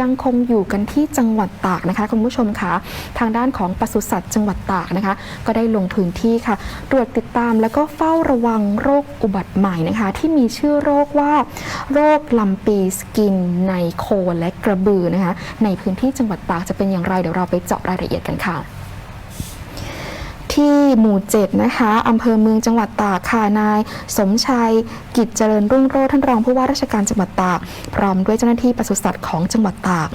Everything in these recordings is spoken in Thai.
ยังคงอยู่กันที่จังหวัดตากนะคะคุณผู้ชมคะทางด้านของปศุสัตว์จังหวัดตากนะคะ ก็ได้ลงพื้นที่ค่ะ ตรวจติดตามแล้วก็เฝ้าระวังโรคอุบัติใหม่นะคะ ที่มีชื่อโรคว่า โรคลำปีสกินในโคและกระบือนะคะ ในพื้นที่จังหวัดตากจะเป็นอย่างไรเดี๋ยวเราไปเจาะรายละเอียดกันค่ะ ที่หมู่ 7 นะคะอำเภอเมืองจังหวัดตากค่ะนาย สมชัย กิจเจริญรุ่งโรจน์ท่านรองผู้ว่าราชการจังหวัดตาก พร้อมด้วยเจ้าหน้าที่ปศุสัตว์ของจังหวัดตาก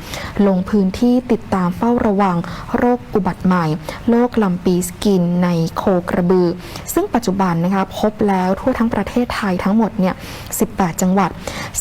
ลงพื้นที่ติดตามเฝ้าระวัง โรคอุบัติใหม่ โรคลำปีสกินในโคกระบือ ซึ่งปัจจุบันนะคะพบแล้วทั่วทั้งประเทศไทยทั้งหมดเนี่ย 18 จังหวัด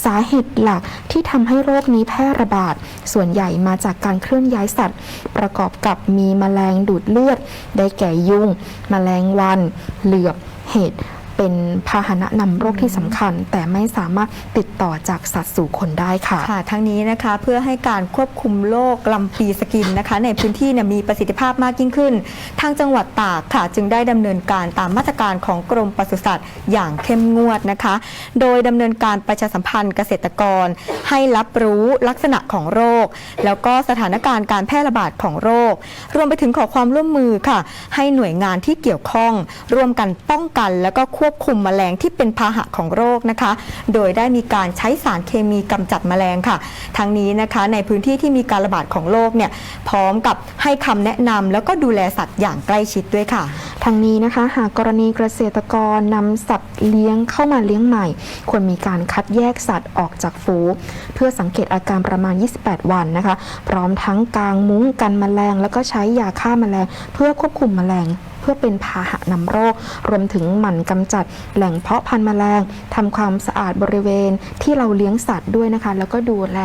สาเหตุหลักที่ทำให้โรคนี้แพร่ระบาด ส่วนใหญ่มาจากการเคลื่อนย้ายสัตว์ ประกอบกับมีแมลงดูดเลือด ได้แก่ยุงแมลงวัน เหลือบ เห็ด เป็นพาหนะนำโรคที่สำคัญ แต่ไม่สามารถติดต่อจากสัตว์สู่คนได้ค่ะค่ะ ทั้งนี้นะคะเพื่อให้การควบคุมโรคลำปีสกินนะคะ ในพื้นที่มีประสิทธิภาพมากยิ่งขึ้น ทางจังหวัดตากค่ะ จึงได้ดำเนินการตามมาตรการของกรมปศุสัตว์อย่างเข้มงวดนะคะ โดยดำเนินการประชาสัมพันธ์เกษตรกร ให้รับรู้ลักษณะของโรค แล้วก็สถานการณ์การแพร่ระบาดของโรค รวมไปถึงขอความร่วมมือค่ะ ให้หน่วยงานที่เกี่ยวข้อง ร่วมกันป้องกันแล้วก็ควบควบคุมแมลงที่เป็นพาหะของโรคนะคะ โดยได้มีการใช้สารเคมีกำจัดแมลงค่ะ ทั้งนี้นะคะในพื้นที่ที่มีการระบาดของโรคเนี่ยพร้อมกับให้คำแนะนำแล้วก็ดูแลสัตว์อย่างใกล้ชิดด้วยค่ะทางนี้นะคะ หากกรณีเกษตรกรนำสัตว์เลี้ยงเข้ามาเลี้ยงใหม่ ควรมีการคัดแยกสัตว์ออกจากฝูงเพื่อสังเกตอาการประมาณ 28 วันนะคะ พร้อมทั้งกางมุ้งกันแมลง แล้วก็ใช้ยาฆ่าแมลง เพื่อควบคุมแมลง พื่อเป็นพาหะนำโรค รวมถึงหมั่นกำจัดแหล่งเพาะพันธุ์แมลงทำความสะอาดบริเวณที่เราเลี้ยงสัตว์ด้วยนะคะ แล้วก็ดูแล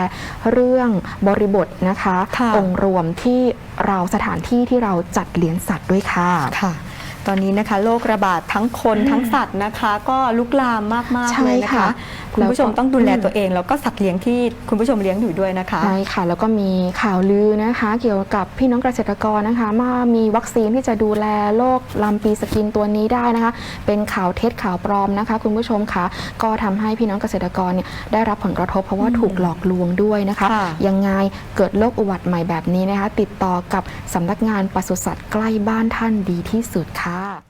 เรื่องบริบทนะคะค่ะองค์รวมที่เราสถานที่ที่เราจัดเลี้ยงสัตว์ด้วยค่ะค่ะ ตอนนี้นะคะโรคระบาดทั้งคนทั้งสัตว์นะคะ ก็ลุกลามมากใช่ๆเลยนะคะค่ะคุณผู้ชมแล้วก็ต้องดูแลตัวเอง แล้วก็สัตว์เลี้ยงที่คุณผู้ชมเลี้ยงอยู่ด้วยนะคะใช่ค่ะ แล้วก็มีข่าวลือนะคะ เกี่ยวกับพี่น้องเกษตรกรนะคะว่ามีวัคซีนที่จะดูแลโรคลำปีสกินตัวนี้ได้นะคะ เป็นข่าวเท็จข่าวปลอมนะคะ คุณผู้ชมคะก็ทำให้พี่น้องเกษตรกรเนี่ยได้รับผลกระทบเพราะว่าถูกหลอกลวงด้วยนะคะค่ะยังไงเกิดโรคอุบัติใหม่แบบนี้นะคะ ติดต่อกับสำนักงานปศุสัตว์ใกล้บ้านท่านดีที่สุดค่ะ啊